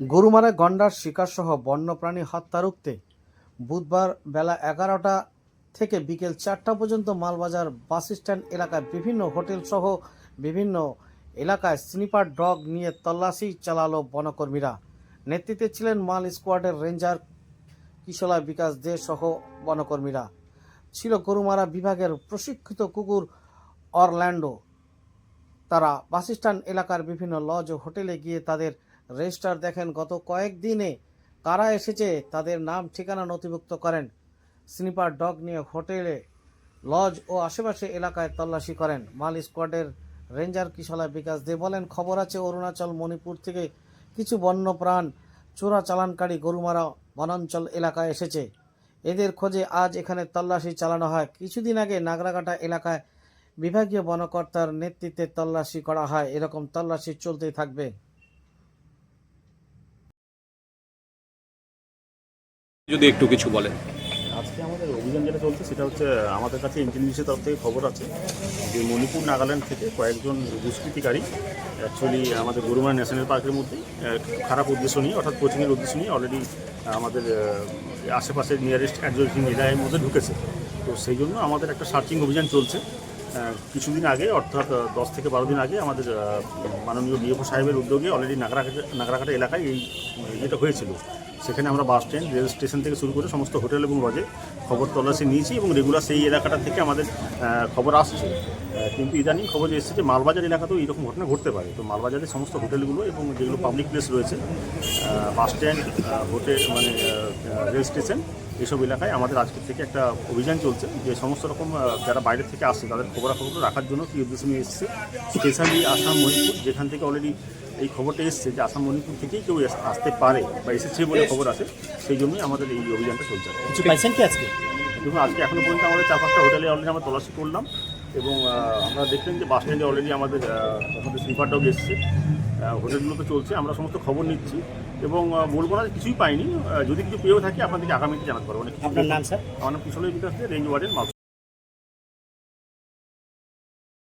গরুমারা গন্ডার শিকারসহ বন্যপ্রাণী হত্যা রুখতে বুধবার বেলা এগারোটা থেকে বিকেল চারটা পর্যন্ত মালবাজার বাস স্ট্যান্ড এলাকায় বিভিন্ন হোটেল সহ বিভিন্ন এলাকায় স্নিপার ডগ নিয়ে তল্লাশি চালালো বনকর্মীরা। নেতৃত্বে ছিলেন মাল স্কোয়াডের রেঞ্জার কিশোলা বিকাশ দে সহ বনকর্মীরা। ছিল গরুমারা বিভাগের প্রশিক্ষিত কুকুর অরল্যান্ডো। তারা বাসস্ট্যান্ড এলাকার বিভিন্ন লজ ও হোটেলে গিয়ে তাদের রেজিস্টার দেখেন গত কয়েকদিনে কারা এসেছে তাদের নাম, ঠিকানা নথিভুক্ত করেন। স্নিপার ডগ নিয়ে হোটেলে, লজ ও আশেপাশে এলাকায় তল্লাশি করেন। মাল স্কোয়াডের রেঞ্জার কিশলা বিকাশ দে বলেন, খবর আছে অরুণাচল, মণিপুর থেকে কিছু বন্যপ্রাণ চোরা চালানকারী গরুমারা বনাঞ্চল এলাকায় এসেছে। এদের খোঁজে আজ এখানে তল্লাশি চালানো হয়। কিছুদিন আগে নাগরাকাটা এলাকায় বিভাগীয় বনকর্তার নেতৃত্বে তল্লাশি করা হয়। এরকম তল্লাশি চলতেই থাকবে। যদি একটু কিছু বলেন। আজকে আমাদের অভিযান যেটা চলছে, সেটা হচ্ছে, আমাদের কাছে ইন্টেলিজেন্সের তরফ থেকে খবর আছে যে মণিপুর নাগাল্যান্ড থেকে কয়েকজন দুষ্কৃতিকারী অ্যাকচুয়ালি আমাদের গরুমারা ন্যাশনাল পার্কের মধ্যে খারাপ উদ্দেশ্য নিয়ে, অর্থাৎ কোচিংয়ের উদ্দেশ্য নিয়ে অলরেডি আমাদের আশেপাশের নিয়ারেস্ট অ্যাডজয়েন্টিং এরিয়ার মধ্যে ঢুকেছে। তো সেই জন্য আমাদের একটা সার্চিং অভিযান চলছে। কিছুদিন আগে, অর্থাৎ দশ থেকে বারো দিন আগে আমাদের মাননীয় ডিএফও সাহেবের উদ্যোগে অলরেডি নাগরাকাটা নাগরাকাটা এলাকায় এই, যেটা হয়েছিল। সেখানে আমরা বাস স্ট্যান্ড রেল স্টেশন থেকে শুরু করে সমস্ত হোটেল এবং লজে খবর তল্লাশি নিয়েছি এবং রেগুলার সেই এলাকাটা থেকে আমাদের খবর আসছে। কিন্তু ইদানিং খবর এসেছে যে মালবাজার এলাকাতেও এইরকম ঘটনা ঘটতে পারে। তো মালবাজারের সমস্ত হোটেলগুলো এবং যেগুলো পাবলিক প্লেস রয়েছে বাস স্ট্যান্ড হোটেল মানে রেল স্টেশন এইসব এলাকায় আমাদের আজকের থেকে একটা অভিযান চলছে যে সমস্ত রকম যারা বাইরে থেকে আসছে তাদের খবরাখবর রাখার জন্য কী উদ্দেশ্য নিয়ে এসেছে? স্পেশালি আসাম মণিপুর যেখান থেকে অলরেডি এই খবরটা এসছে যে আসাম মণিপুর থেকেই কেউ আসতে পারে বা এসেছে বলে খবর আছে সেই জন্যই আমাদের এই অভিযানটা চলছে। কিছু পাইছেন কি আজকে? দেখুন আজকে এখনও পর্যন্ত আমাদের চার পাঁচটা হোটেলে অলরেডি আমরা তল্লাশি করলাম এবং আমরা দেখলেন যে বাস স্ট্যান্ডে অলরেডি আমাদের আমাদের স্লিপার ডগ এসছে। হোটেলগুলো তো চলছে আমরা সমস্ত খবর নিচ্ছি। এবং বলব না কিছুই পাইনি। যদি কিছু পেয়েও থাকি আপনাদেরকে আগামীতে জানাতে পারব। অনেক কিছু আপনার নাম স্যার? আমার নাম কিশোর বিকাশ রেঞ্জ ওয়ার্ডের